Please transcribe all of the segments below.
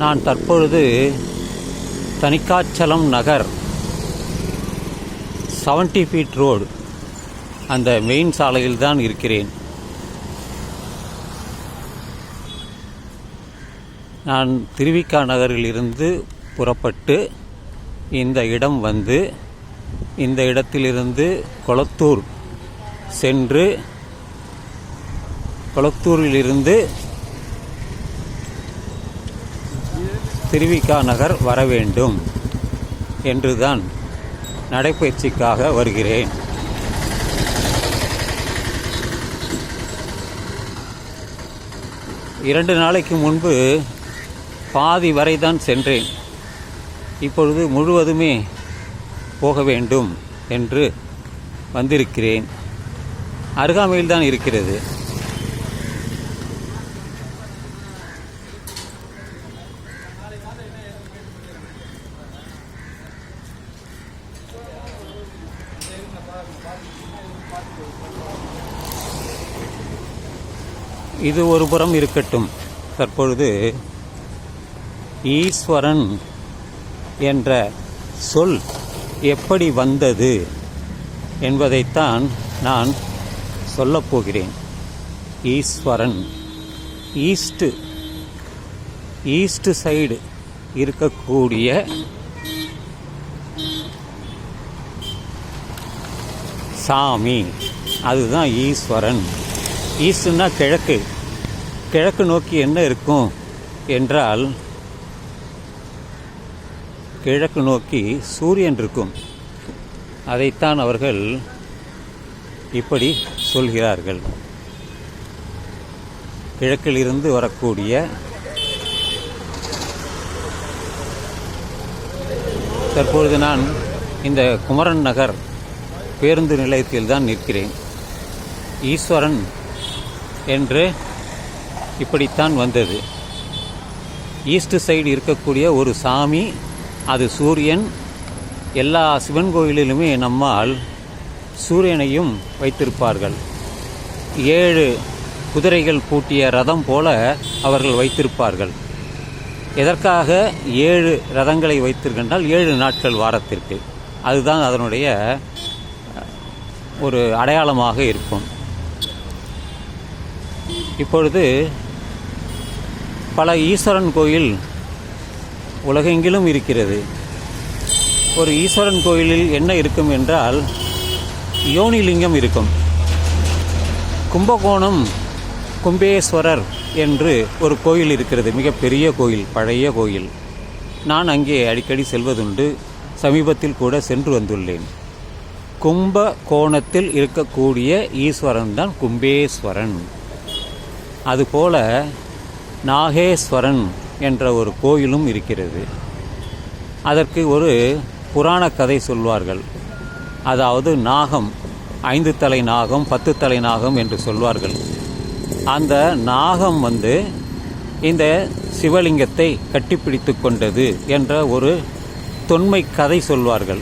நான் தற்பொழுது Thanikachalam Nagar 70 feet road அந்த மெயின் சாலையில் தான் இருக்கிறேன். நான் திருவிக்கா நகரிலிருந்து புறப்பட்டு இந்த இடம் வந்து இந்த இடத்திலிருந்து கொளத்தூர் சென்று கொளத்தூரிலிருந்து திருவிகா நகர் வர வேண்டும் என்றுதான் நடைப்பயிற்சிக்காக வருகிறேன். இரண்டு நாளைக்கு முன்பு பாதி வரை தான் சென்றேன். இப்பொழுது முழுவதுமே போக வேண்டும் என்று வந்திருக்கிறேன். அருகாமையில் தான் இருக்கிறது. இது ஒரு புறம் இருக்கட்டும். தற்பொழுது ஈஸ்வரன் என்ற சொல் எப்படி வந்தது என்பதைத்தான் நான் சொல்லப் போகிறேன். ஈஸ்வரன் ஈஸ்ட் ஈஸ்ட் சைடு இருக்கக்கூடிய சாமி. அதுதான் ஈஸ்வரன். ஈஸ்ட்னா கிழக்கு. கிழக்கு நோக்கி என்ன இருக்கும் என்றால் கிழக்கு நோக்கி சூரியன் இருக்கும். அதைத்தான் அவர்கள் இப்படி சொல்கிறார்கள். கிழக்கிலிருந்து வரக்கூடிய தற்பொழுது நான் இந்த குமரன் நகர் பேருந்து நிலையத்தில் தான் நிற்கிறேன். ஈஸ்வரன் என்று இப்படித்தான் வந்தது. ஈஸ்ட் சைடு இருக்கக்கூடிய ஒரு சாமி அது சூரியன். எல்லா சிவன் கோயிலிலுமே நம்மால் சூரியனையும் வைத்திருப்பார்கள். ஏழு குதிரைகள் பூட்டிய ரதம் போல அவர்கள் வைத்திருப்பார்கள். எதற்காக ஏழு ரதங்களை வைத்திருக்கின்றால் ஏழு நாட்கள் வாரத்திற்கு. அதுதான் அதனுடைய ஒரு அடையாளமாக இருக்கும். இப்பொழுது பல ஈஸ்வரன் கோயில் உலகெங்கிலும் இருக்கிறது. ஒரு ஈஸ்வரன் கோயிலில் என்ன இருக்கும் என்றால் யோனிலிங்கம் இருக்கும். கும்பகோணம் கும்பேஸ்வரர் என்று ஒரு கோயில் இருக்கிறது. மிகப்பெரிய கோயில் பழைய கோயில். நான் அங்கே அடிக்கடி செல்வதுண்டு. சமீபத்தில் கூட சென்று வந்துள்ளேன். கும்ப கோணத்தில் இருக்கக்கூடிய ஈஸ்வரன் தான் கும்பேஸ்வரன். அதுபோல நாகேஸ்வரன் என்ற ஒரு கோயிலும் இருக்கிறது. அதற்கு ஒரு புராண கதை சொல்வார்கள். அதாவது நாகம் ஐந்து தலை நாகம் பத்து தலை நாகம் என்று சொல்வார்கள். அந்த நாகம் வந்து இந்த சிவலிங்கத்தை கட்டிப்பிடித்து கொண்டது என்ற ஒரு தொன்மை கதை சொல்வார்கள்.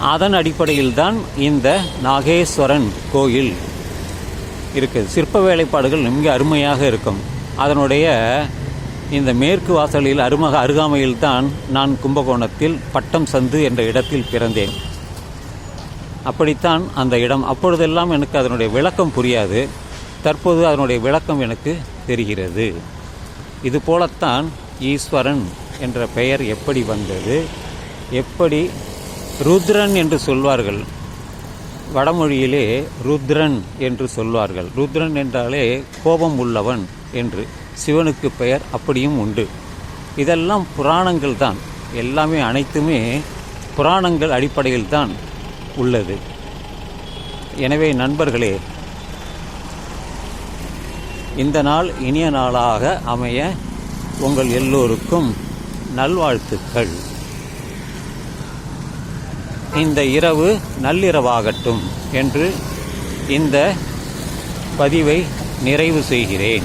அதன் அடிப்படையில்தான் இந்த நாகேஸ்வரன் கோயில் இருக்குது. சிற்ப வேலைப்பாடுகள் மிக அருமையாக இருக்கும். அதனுடைய இந்த மேற்கு வாசலில் அருமக அருகாமையில் தான் நான் கும்பகோணத்தில் பட்டம் சந்து என்ற இடத்தில் பிறந்தேன். அப்படித்தான் அந்த இடம். அப்பொழுதெல்லாம் எனக்கு அதனுடைய விளக்கம் புரியாது. தற்போது அதனுடைய விளக்கம் எனக்கு தெரிகிறது. இது போலத்தான் ஈஸ்வரன் என்ற பெயர் எப்படி வந்தது? எப்படி ருத்ரன் என்று சொல்வார்கள்? வடமொழியிலே ருத்ரன் என்று சொல்வார்கள். ருத்ரன் என்றாலே கோபம் உள்ளவன் என்று. சிவனுக்கு பெயர் அப்படியும் உண்டு. இதெல்லாம் புராணங்கள் தான். எல்லாமே அனைத்துமே புராணங்கள் அடிப்படையில் தான் உள்ளது. எனவே நண்பர்களே இந்த நாள் இனிய நாளாக அமைய உங்கள் எல்லோருக்கும் நல்வாழ்த்துக்கள். இந்த இரவு நள்ளிரவாகட்டும் என்று இந்த பதிவை நிறைவு செய்கிறேன்.